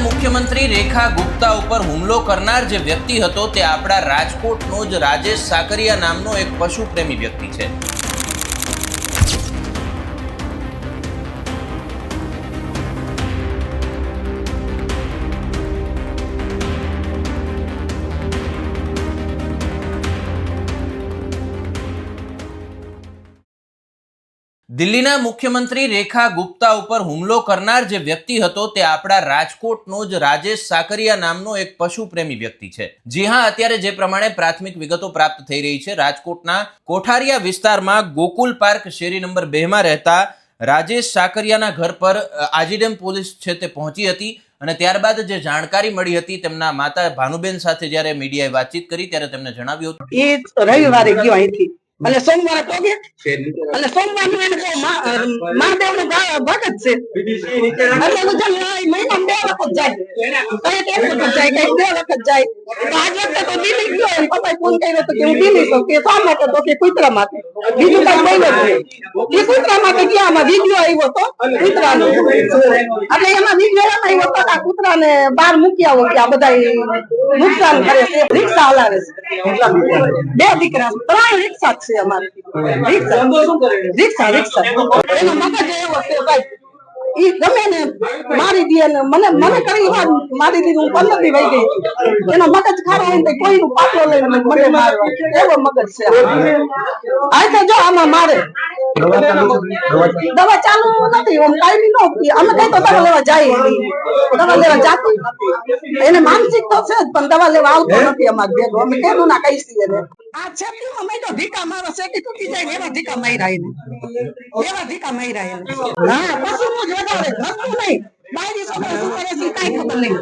મુખ્યમંત્રી રેખા ગુપ્તા ઉપર હુમલો કરનાર જે વ્યક્તિ હતો તે આપણા રાજકોટનો જ રાજેશ સાકરિયા નામનો એક પશુ પ્રેમી વ્યક્તિ છે. દિલ્હીના મુખ્યમંત્રી રેખા ગુપ્તા ઉપર હુમલો કરનાર જે વ્યક્તિ હતો તે આપણા રાજકોટનો જ રાજેશ સાકરિયા નામનો એક પશુ પ્રેમી વ્યક્તિ છે. જી હા, અત્યારે જે પ્રમાણે પ્રાથમિક વિગતો પ્રાપ્ત થઈ રહી છે, રાજકોટના કોઠારિયા વિસ્તારમાં ગોકુલ પાર્ક શેરી નંબર બે માં રહેતા રાજેશ સાકરિયાના ઘર પર આજીડેમ પોલીસ છે તે પહોંચી હતી અને ત્યારબાદ જે જાણકારી મળી હતી તેમના માતા ભાનુબેન સાથે જ્યારે મીડિયાએ વાતચીત કરી ત્યારે તેમને જણાવ્યું હતું. એ રવિવારે ગયો અહીંથી. અને સોમવારે પોગે? અને સોમવારનું એને મહાદેવ ભા- ભગત છે. એટલે બધા મહિનામાં બે વખત જાય. કંઈક એક વખત જાય કઈ બે વખત જાય. તો આજ વખતે તો દિલ્હી ગયો પપ્પાએ ફોન કર્યો તો કે હું દિલ્હી છું કે શા માટે તો કે કુતરા માટે બીજું કઈ જ એ કૂતરા માટે ગયા આમાં વીડિયો આવ્યો તો? કૂતરાનો. એટલે એમાં વીડિયો એમ આવ્યો તો કે આ કૂતરાને બહાર મૂકી આવો કે આ બધા નુકસાન કરે છે. રિક્ષા હલાવે છે. બે દીકરા, ત્રણ રિક્ષા છે અમારે. રિક્ષા. રિક્ષા રિક્ષા. એનો મગજ એવો છે, ભાઈ. ગમે ને મારી દે ને મને મને મારી દીધી એનો મગજ ખારો હોય ને પાટલો લઈને મને એવો મગજ છે આ. તો જો આમાં મારે. દવા ચાલુ નથી આમ કાયમી નો અમે કઈ તો દવા લેવા જાય દવા લેવા જાતો એને માનસિક તો છે પણ દવા લેવા આવતો નથી અમારે ભેગો. અમે કેનું ના કઈ છીએ એને. આ છે મેં તો ધીકા મારો કે તૂટી જાય એવા ધીકા માર્યા એને. એવા ધીકા માર્યા એને. હા પશુનું જ વધારે ઘરનું નહીં. બાયરી છોકરા શું કરે છે ઈ ખબર નહીં.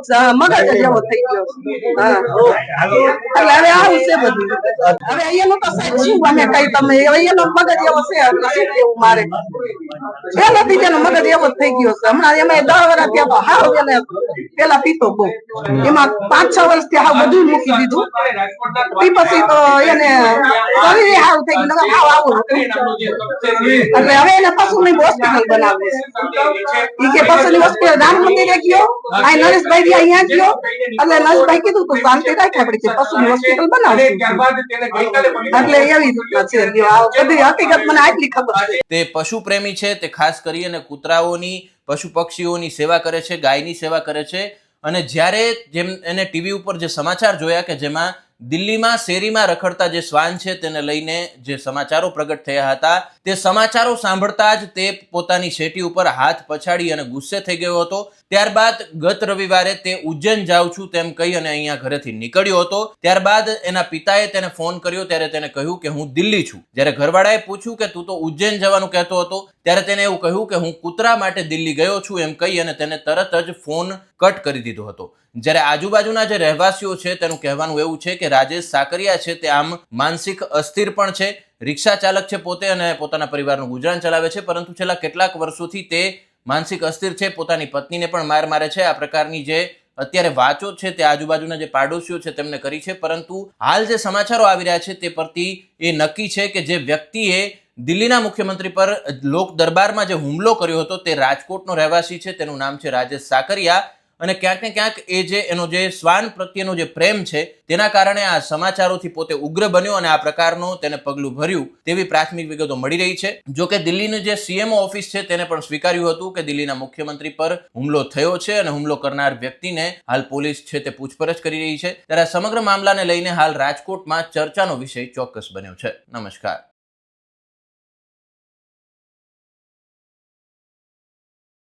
નથી મગજ એવો થઈ ગયો હવે આવું છે તો સાહેબ શું અમે કઈ તમે એનો મગજ એવો છે કેવું મારે મગજ એવો થઈ ગયો છે હમણાં એમાં દસ વર્ષ ત્યાં તો પેલા પીતો બહુ. એમાં પાંચ છ વર્ષથી હાવ બધું મૂકી દીધું. ઈ પછી તો એને શરીરે હાવ થઈ ગયું હાવ આવું એટલે હવે એને પશુની હોસ્પિટલ બનાવી છે. ઈ કે પશુની હોસ્પિટલ રામ મંદિરે ગયો આ નરેશભાઈ બી અહીંયા ગયો. એટલે નરેશભાઈ કીધું તું શાંતિ રાખ આપણે કે પશુની હોસ્પિટલ બનાવશું. એટલે એવી રીતના છે. બધી હકીકત મને આટલી ખબર છે. તે પશુ પ્રેમી છે તે ખાસ કરી અને કૂતરાઓની પશુ પક્ષીઓની સેવા કરે છે ગાયની સેવા કરે છે. અને જ્યારે જેમ એને ટીવી ઉપર જે સમાચાર જોયા કે જેમાં દિલ્હીમાં શેરીમાં રખડતા જે શ્વાન છે તેને લઈને જે સમાચારો પ્રગટ થયા હતા, તે સમાચારો સાંભળતા જ તે પોતાની શેટી ઉપર હાથ પછાડી અને ગુસ્સે થઈ ગયો હતો. ત્યારબાદ ગત રવિવારે તે ઉજ્જૈન જાઉં છું તેમ કહી અને અહીંયા ઘરેથી નીકળ્યો હતો. ત્યારબાદ એના પિતાએ તેને ફોન કર્યો, ત્યારે તેને કહ્યું કે હું દિલ્હી છું. જ્યારે ઘરવાળાએ પૂછ્યું કે તું તો ઉજ્જૈન જવાનું કહેતો હતો, ત્યારે તેને એવું કહ્યું કે હું કૂતરા માટે દિલ્હી ગયો છું એમ કહી અને તેને તરત જ ફોન કટ કરી દીધો હતો. જ્યારે આજુબાજુના જે રહેવાસીઓ છે, તેનું કહેવાનું એવું છે કે રાજેશ સાકરિયા છે, તે આમ માનસિક અસ્થિર પણ છે, રિક્ષા ચાલક છે પોતે અને પોતાના પરિવારનું ગુજરાન ચલાવે છે, પરંતુ છેલ્લા કેટલાક વર્ષોથી તે માનસિક અસ્થિર છે, પોતાની પત્નીને પણ માર મારે છે. આ પ્રકારની જે અત્યારે વાંચો છે, તે આજુબાજુના જે પાડોશીઓ છે, તેમને કરી છે. પરંતુ હાલ જે સમાચારો આવી રહ્યા છે, તે પરથી એ નક્કી છે કે જે વ્યક્તિએ દિલ્હીના મુખ્યમંત્રી પર લોક દરબારમાં જે હુમલો કર્યો હતો, તે રાજકોટનો રહેવાસી છે. તેનું નામ છે રાજેશ સાકરિયા. અને ક્યાંક ને ક્યાંક એ જે એનો જે શ્વાન પ્રત્યેનો જે પ્રેમ છે, તેના કારણે આ સમાચારોથી પોતે ઉગ્ર બન્યો અને આ પ્રકારનો તેને પગલું ભર્યું તેવી પ્રાથમિક વિગતો મળી રહી છે. જો કે દિલ્હીનું જે સીએમઓ ઓફિસ છે, તેને પણ સ્વીકાર્યું હતું કે દિલ્હીના મુખ્યમંત્રી પર હુમલો થયો છે અને હુમલો કરનાર વ્યક્તિને હાલ પોલીસ છે તે પૂછપરછ કરી રહી છે. ત્યારે સમગ્ર મામલાને લઈને હાલ રાજકોટમાં ચર્ચાનો વિષય ચોક્કસ બન્યો છે. નમસ્કાર.